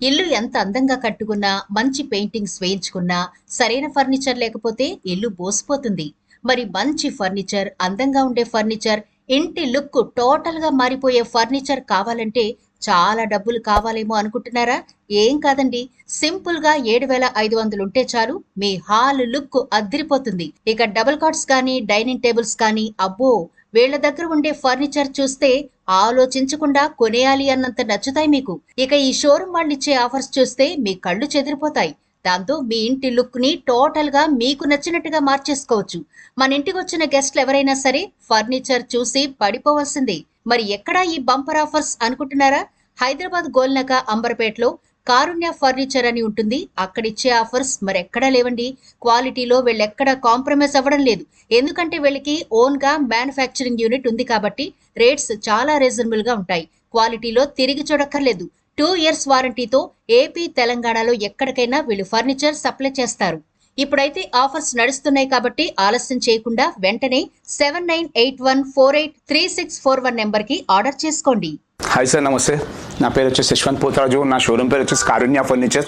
ఇల్లు ఎంత అందంగా కట్టుకున్నా మంచి పెయింటింగ్స్ వేయించుకున్నా సరైన ఫర్నిచర్ లేకపోతే ఇల్లు బోసిపోతుంది. మరి మంచి ఫర్నిచర్ అందంగా ఉండే ఫర్నిచర్ ఇంటి లుక్ టోటల్గా మారిపోయే ఫర్నిచర్ కావాలంటే చాలా డబ్బులు కావాలేమో అనుకుంటున్నారా? ఏం కాదండి. సింపుల్గా ఏడు వేల ఐదు వందలు ఉంటే చాలు మీ హాల్ లుక్ అద్దరిపోతుంది. ఇక డబుల్ కాట్స్ కానీ డైనింగ్ టేబుల్స్ కానీ అబ్బో వీళ్ళ దగ్గర ఉండే ఫర్నిచర్ చూస్తే ఆలోచించకుండా కొనేయాలి అన్నంత నచ్చుతాయి మీకు. ఇక ఈ షోరూమ్ వాళ్ళు ఇచ్చే ఆఫర్స్ చూస్తే మీ కళ్ళు చెదిరిపోతాయి. దాంతో మీ ఇంటి లుక్ని టోటల్గా మీకు నచ్చినట్టుగా మార్చేసుకోవచ్చు. మన ఇంటికి వచ్చిన గెస్ట్లు ఎవరైనా సరే ఫర్నిచర్ చూసి పడిపోవాల్సిందే. మరి ఎక్కడా ఈ బంపర్ ఆఫర్స్ అనుకుంటున్నారా? హైదరాబాద్ గోల్నక అంబర్పేటలో కారుణ్య ఫర్నిచర్ అని ఉంటుంది. అక్కడిచ్చే ఆఫర్స్ మరెక్కడా లేవండి. క్వాలిటీలో వీళ్ళెక్కడ కాంప్రమైజ్ అవ్వడం లేదు. ఎందుకంటే వీళ్ళకి ఓన్గా మ్యానుఫ్యాక్చరింగ్ యూనిట్ ఉంది కాబట్టి రేట్స్ చాలా రీజనబుల్గా ఉంటాయి. క్వాలిటీలో తిరిగి చూడక్కర్లేదు. టూ ఇయర్స్ వారంటీతో ఏపీ తెలంగాణలో ఎక్కడికైనా వీళ్ళు ఫర్నిచర్ సప్లై చేస్తారు. ఇప్పుడైతే ఆఫర్స్ నడుస్తున్నాయి కాబట్టి ఆలస్యం చేయకుండా వెంటనే seven nine eight one four eight three six four one నెంబర్కి ఆర్డర్ చేసుకోండి. హాయ్ సార్ నమస్తే. నా పేరు వచ్చేసి యశ్వంత్ పోతరాజు. నా షోరూమ్ పేరు వచ్చేసి కారుణ్య ఫర్నిచర్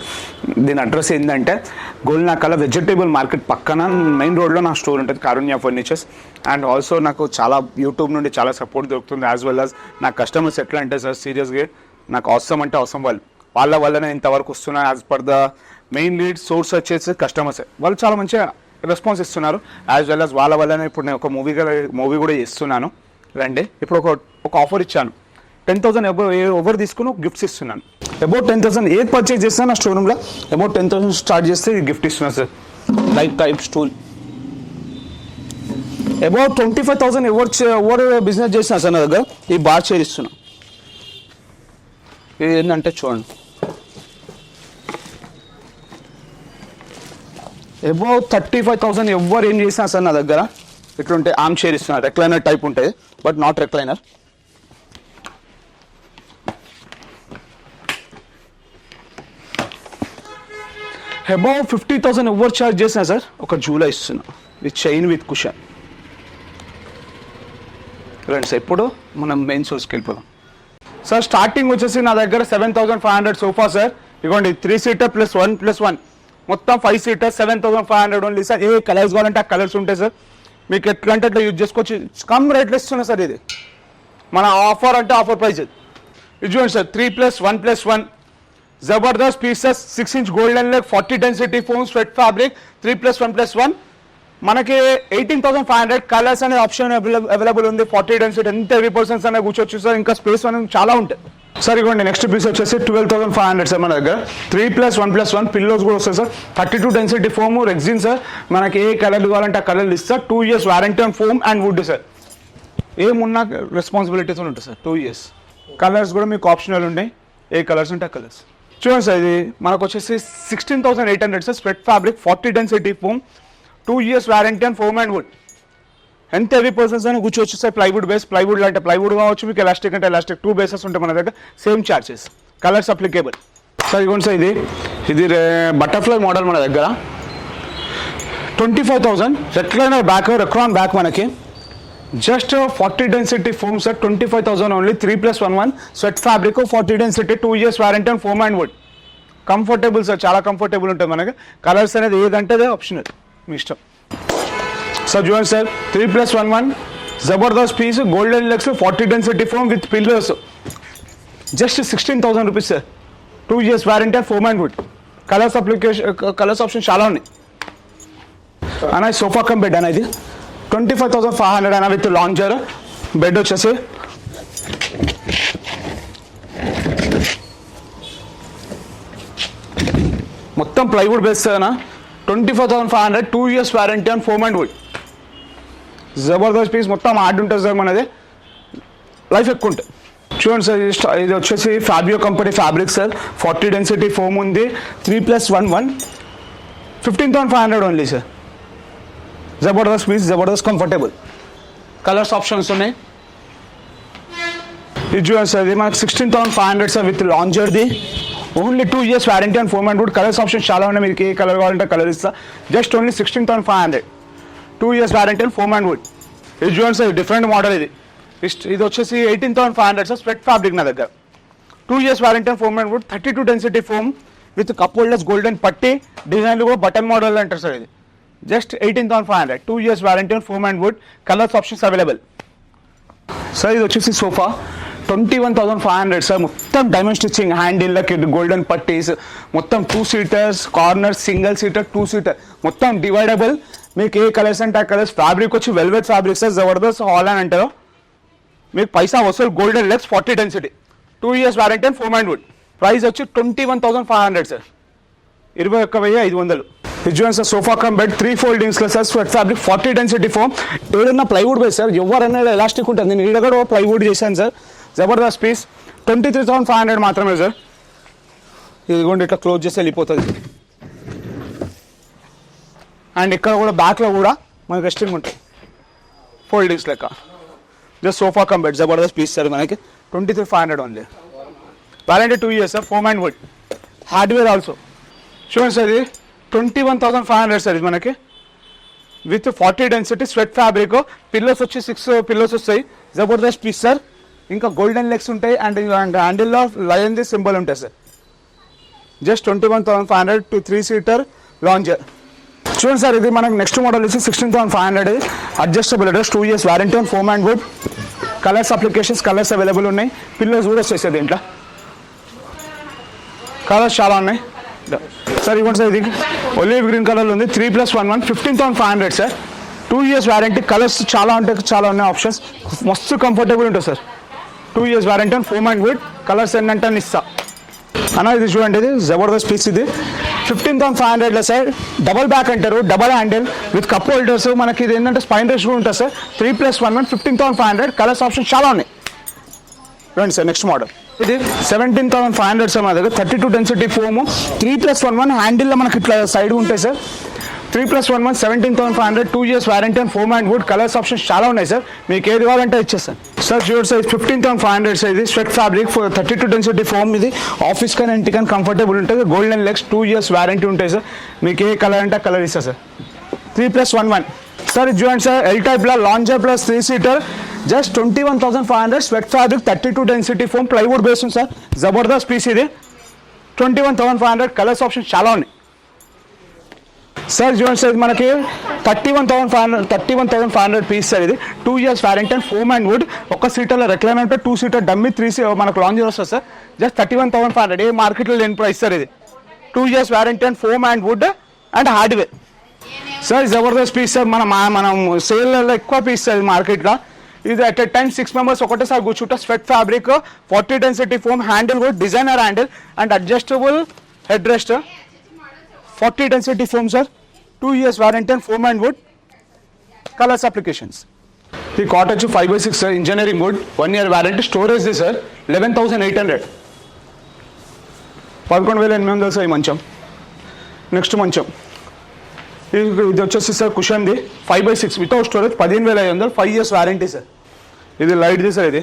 దీని అడ్రస్ ఏంటంటే గోల్నాకల వెజిటేబుల్ మార్కెట్ పక్కన మెయిన్ రోడ్లో నా స్టోర్ ఉంటుంది కారుణ్య ఫర్నిచర్స్. అండ్ ఆల్సో నాకు చాలా యూట్యూబ్ నుండి చాలా సపోర్ట్ దొరుకుతుంది యాజ్ వెల్ యాజ్ నా కస్టమర్స్ ఎట్లా అంటే సార్ సీరియస్గా నాకు అవసరం అంటే అవసరం వాళ్ళు. వాళ్ళ వల్లనే ఇంతవరకు వస్తున్నా as per the main lead source వచ్చేసి కస్టమర్సే వాళ్ళు చాలా మంచిగా రెస్పాన్స్ ఇస్తున్నారు. యాజ్ వెల్ యాజ్ వాళ్ళ వల్లనే ఇప్పుడు నేను ఒక మూవీ మూవీ కూడా ఇస్తున్నాను రండి. ఇప్పుడు ఒక ఒక ఆఫర్ ఇచ్చాను. టెన్ థౌసండ్ ఎవరు తీసుకుని ఒక గిఫ్ట్స్ ఇస్తున్నాను. అబౌట్ టెన్ థౌసండ్ ఏది పర్చేజ్ చేస్తాను నా స్టోరూమ్లో అబౌట్ టెన్ థౌసండ్ స్టార్ట్ చేస్తే గిఫ్ట్ ఇస్తున్నాను sir. Like type stool about twenty five thousand ఎవరు ఎవరు బిజినెస్ చేసినా సార్ నా దగ్గర. ఈ బార్ చైర్ ఇస్తున్నాను ఇది ఏంటంటే చూడండి. అబౌవ్ థర్టీ ఫైవ్ థౌసండ్ ఎవరు ఏం చేసినా సార్ నా దగ్గర. ఇట్లుంటే ఆమ్ చైర్ ఇస్తున్నారు రెక్లైనర్ టైప్ ఉంటుంది but not recliner above fifty thousand ఎవరు చార్జ్ చేసినా సార్ ఒక జూలై ఇస్తున్నా. విత్ చైన్ విత్ కుషన్ రండి సార్ ఇప్పుడు మనం మెయిన్ సోర్స్కి వెళ్ళిపోదాం. సార్ స్టార్టింగ్ వచ్చేసి నా దగ్గర seven thousand five hundred sofa sir ఇవ్వండి three seater plus one plus one మొత్తం five seater seven thousand five hundred only sir ఏ కలర్స్ కావాలంటే ఆ కలర్స్ ఉంటాయి సార్ మీకు ఎట్లా అంటే అట్లా యూజ్ చేసుకోవచ్చు. కమ్ రేట్లో ఇస్తున్నా సార్ ఇది. మన ఆఫర్ అంటే ఆఫర్ ప్రైస్ ఇది చూడండి sir three plus one plus one Jabardasth pieces six inch golden leg forty density foam suede fabric three plus one plus one మనకి eighteen thousand five hundred colours అనే option available ఉంది. Forty density ఎంత heavy persons అనేది కూర్చోవచ్చు sir ఇంకా space అనేది చాలా ఉంటాయి. సార్ ఇవ్వండి నెక్స్ట్ పీస్ వచ్చేసి twelve thousand five hundred sir మన దగ్గర. Three plus one plus one pillows కూడా వస్తాయి sir. Thirty two density foam rexine sir. మనకి ఏ కలర్ కావాలంటే ఆ కలర్ ఇస్తారు two years warranty on foam and wood sir. ఏమున్నా రెస్పాన్సిబిలిటీస్ ఉంటాయి సార్ టూ ఇయర్స్ కలర్స్ కూడా మీకు ఆప్షనల్ ఉన్నాయి. ఏ కలర్స్ ఉంటే ఆ కలర్స్ చూడండి సార్ ఇది మనకు వచ్చేసి sixteen thousand eight hundred sir. Spread fabric forty density foam two years warranty and foam and wood ఎంత హెవీ పర్సన్స్ అని కూర్చోవచ్చు సార్ ప్లైవుడ్ బేస్ ప్లైవుడ్ అంటే ప్లైవుడ్ కావచ్చు మీకు ఎలాస్టిక్ అంటే ఎలాస్టిక్ టూ బేసెస్ ఉంటాయి మన దగ్గర same charges colours applicable sir ఇదిగోండి సార్ ఇది ఇది బటర్ఫ్లై మోడల్ మన దగ్గర. ట్వంటీ ఫైవ్ థౌసండ్ ఎట్లయినా బ్యాక్ రెక్రాన్ బ్యాక్ మనకి. Just forty density foam sir twenty five thousand only three plus one one suede fabric forty density two years warranty and foam and wood comfortable sir చాలా comfortable ఉంటుంది మనకి. Colours అనేది ఏదంటే అదే optional మీ ఇష్టం. Sir చూడండి sir three plus one one Jabardasth piece golden legs forty density foam with pillars just sixteen thousand rupees sir two years warranty foam and wood colours application colours option చాలా ఉన్నాయి. అన్న sofa come bed అన్న ఇది. Twenty five thousand five hundred అన్న with launcher bed వచ్చేసి. మొత్తం plywood base అన్న. Twenty five thousand five hundred two years warranty on foam and wood Jabardasth piece మొత్తం ఆడ్ ఉంటుంది సార్ మనది. లైఫ్ ఎక్కువ ఉంటుంది. చూడండి సార్ ఇది వచ్చేసి Fabio company fabric sir. Forty density foam ఉంది. Three plus one one fifteen thousand five hundred only sir. Jabardasth piece జబర్దస్త్ కంఫర్టబుల్ కలర్స్ ఆప్షన్స్ ఉన్నాయి. ఇది చూడండి సార్ ఇది మనకి sixteen thousand five hundred sir with లాంచర్ది only two years warranty and four hundred colours options చాలా ఉన్నాయి. మీకు ఏ కలర్ కావాలంటే కలర్ ఇస్తా. Just only sixteen thousand five hundred two years warranty and four hundred ఇది చూడండి సార్ డిఫరెంట్ మోడల్ ఇది? ఇది వచ్చేసి eighteen thousand five hundred sir spread fabric నా దగ్గర. Two years warranty foam and wood thirty two density foam with cup holders golden పట్టి డిజైన్లు కూడా బటన్ మోడల్ అంటారు సార్ ఇది. Just eighteen thousand five hundred two years warranty foam and wood colours options available sir ఇది వచ్చేసి sofa. Twenty one thousand five hundred sir మొత్తం diamond stitching హ్యాండిల్లకి golden పట్టీస్ మొత్తం two seaters corner single seater two seater మొత్తం dividable మీకు ఏ colours అంటే ఆ కలర్స్ ఫ్యాబ్రిక్ వచ్చి వెల్వెట్ ఫ్యాబ్రిక్ సార్ జబర్దస్త్ హాల్ అని అంటారు. మీకు పైసా వసూలు golden legs forty density two years warranty and four mind wood price వచ్చి twenty one thousand five hundred sir. ఇరవై ఒక్క వెయ్యి ఐదు వందలు. Visual sir sofa cum bed three foldings sir suede fabric forty density foam ఏదన్నా plywood by sir ఎవరన్నా elastic ఉంటుంది. నేను ఈడ కూడా ప్లైవుడ్ చేశాను sir. Jabardasth piece twenty three thousand five hundred మాత్రమే సార్. ఇదిగోండి ఇట్లా క్లోజ్ చేసి వెళ్ళిపోతుంది. అండ్ ఇక్కడ కూడా బ్యాక్లో కూడా మనకి రెస్టింగ్ ఉంటాయి ఫోల్డింగ్స్ లెక్క. జస్ట్ సోఫా కమ్ బెడ్ జబర్దస్త్ పీస్ సార్ మనకి twenty three five hundred only warranty two years sir foam and wood hardware also చూడండి సార్ ఇది twenty one thousand five hundred sir ఇది మనకి. With forty density suede fabric pillows వచ్చి six pillows వస్తాయి. జబర్దస్త్ piece sir ఇంకా golden legs ఉంటాయి and and హ్యాండిల్లో లయన్ ది సింబల్ ఉంటాయి sir just twenty one thousand five hundred to three seater lounger చూడండి సార్ ఇది మనకి నెక్స్ట్ మోడల్ వచ్చి sixteen thousand five hundred adjustable headrest two years warranty on foam and wood colours applications colours available ఉన్నాయి. Pillars కూడా వచ్చేసాయి దీంట్లో. Colours చాలా ఉన్నాయి. సార్ ఇవ్వండి సార్ ఇది. ఒలివ్ గ్రీన్ కలర్ ఉంది. Three plus one one fifteen thousand five hundred sir two years warranty colours చాలా ఉంటాయి చాలా ఉన్నాయి ఆప్షన్స్ మస్తు కంఫర్టబుల్ ఉంటుంది sir two years warranty and foam and wood colours ఏంటంటే అని ఇస్తా. అన్న ఇది చూడండి ఇది జబర్దస్త్ పీస్ ఇది. ఫిఫ్టీన్ థౌసండ్ ఫైవ్ హండ్రెడ్లో సార్ డబల్ బ్యాక్ అంటారు double handle with cup holders మనకి ఇది ఏంటంటే స్పైన్ రేస్ కూడా ఉంటుంది sir three plus one one fifteen thousand five hundred colours option చాలా ఉన్నాయి. రండి సార్ నెక్స్ట్ మోడల్ ఇది seventeen thousand five hundred sir మన దగ్గర. Thirty two density foam three plus one one హ్యాండిల్లో మనకి ఇట్లా సైడ్ ఉంటాయి sir three plus one one seventeen thousand five hundred two years warranty and foam and wood colours options చాలా ఉన్నాయి sir మీకు ఏది కావాలంటే ఇచ్చేస్తాను. సార్ చూడండి sir fifteen thousand five hundred size ఇది. Suede fabric thirty two density foam ఇది. Office కానీ ఇంటి కానీ కంఫర్టబుల్ ఉంటుంది golden legs two years warranty ఉంటాయి సార్ మీకు ఏ కలర్ అంటే కలర్ ఇస్తా sir three plus one one sir చూడండి సార్ ఎల్ టైప్లో lounger plus three seater just twenty one thousand five hundred suede fabric thirty two density foam plywood base ఉంది sir జబర్దస్త్ piece ఇది. Twenty one thousand five hundred colours option చాలా ఉన్నాయి. Sir చూడండి sir ఇది మనకి thirty one thousand five hundred thirty one thousand five hundred piece sir ఇది. Two years warranty foam and wood ఒక సీటర్లో recline two seater dummy three see మనకు launch వస్తుంది sir. Just thirty one thousand five hundred ఏ మార్కెట్లో లేని price sir ఇది. Two years warranty and foam and wood and hardware sir Jabardasth piece sir మన మనం సేల్లో ఎక్కువ పీస్ సార్ మార్కెట్లో ఇది at a time six members ఒకటేసారి కూర్చుంటే suede fabric forty density foam handle కూడా designer handle and adjustable head rest forty density foam sir. Two years warranty and foam and wood colours applications ఈ cot వచ్చి five by six sir engineering wood one year warranty storage the sir eleven thousand eight hundred పదకొండు వేల ఎనిమిది వందలు sir ఈ మంచం. Next మంచం. ఇది ఇది వచ్చేసి sir కుషన్ది. Five by six without storage పదిహేను వేల ఐదు వందలు ఫైవ్ ఇయర్స్ వారంటీ సార్ ఇది లైట్ది సార్ ఇది.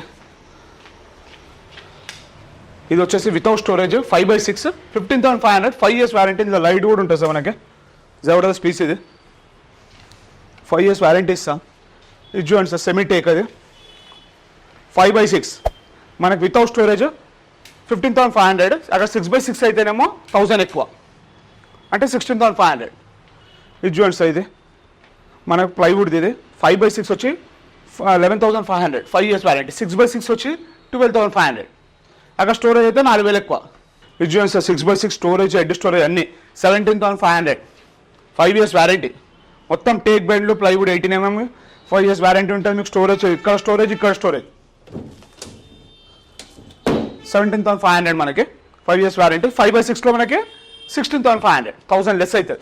ఇది వచ్చేసి without storage five by six fifteen thousand five hundred five years warranty ఇది లైట్ కూడా ఉంటుంది సార్ మనకి. జబర్దస్త్ పీస్ ఇది. ఫైవ్ ఇయర్స్ వారంటీ ఇస్తా. ఇది చూడండి సార్ సెమీ టేక్ అది. ఫైవ్ బై సిక్స్ మనకి without storage fifteen thousand five hundred అక్కడ సిక్స్ బై సిక్స్ అయితేనేమో థౌసండ్ ఎక్కువ. అంటే సిక్స్టీన్ థౌసండ్ ఫైవ్ హండ్రెడ్ ఇది చూడండి సార్ ఇది. మనకు ప్లైవుడ్ ఇది. ఫైవ్ బై సిక్స్ వచ్చి eleven thousand five hundred five years warranty six by six వచ్చి ట్వెల్వ్ థౌసండ్ ఫైవ్ హండ్రెడ్ అక్కడ స్టోరేజ్ అయితే నాలుగు వేలు ఎక్కువ. Sir six by six storage head storage అన్ని. Seventeen thousand five hundred five years warranty మొత్తం teak బెండ్లు plywood eighteen mm five years warranty ఉంటుంది మీకు స్టోరేజ్ ఇక్కడ స్టోరేజ్ ఇక్కడ storage seventeen thousand five hundred మనకి. Five years warranty five by సిక్స్లో మనకి sixteen thousand five hundred thousand less అవుతుంది.